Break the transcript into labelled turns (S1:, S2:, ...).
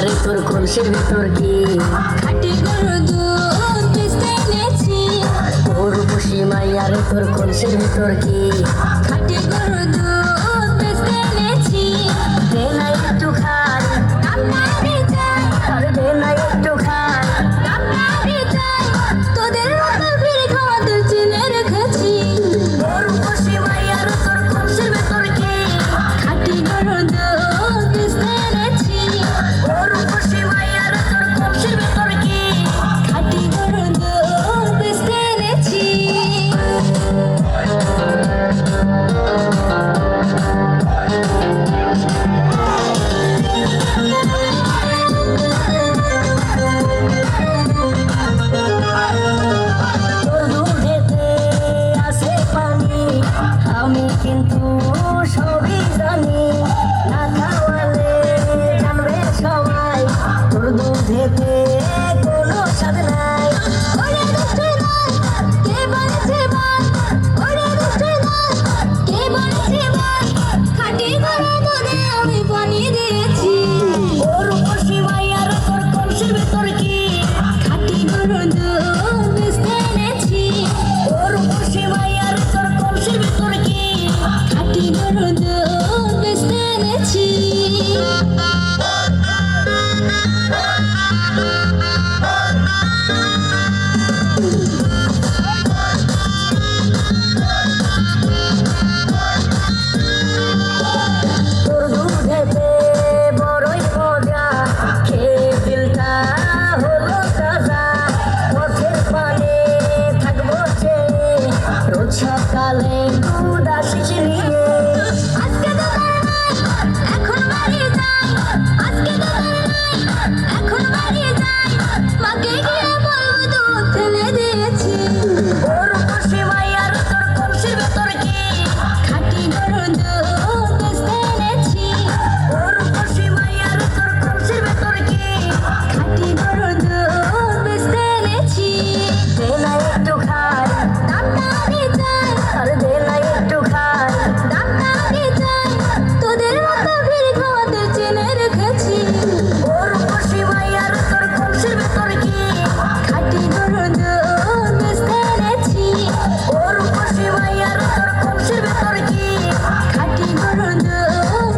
S1: আরে তোর কলসের ভিতর কি
S2: খাটি গরু দুধ পিস্তে এনেছি।
S1: তোর বসি মাই তোর কলসের ভিতর কি
S2: খাটি গরু দুধ পিস্তে এনেছি
S1: কিন্তু সবই জানি।
S2: куда жить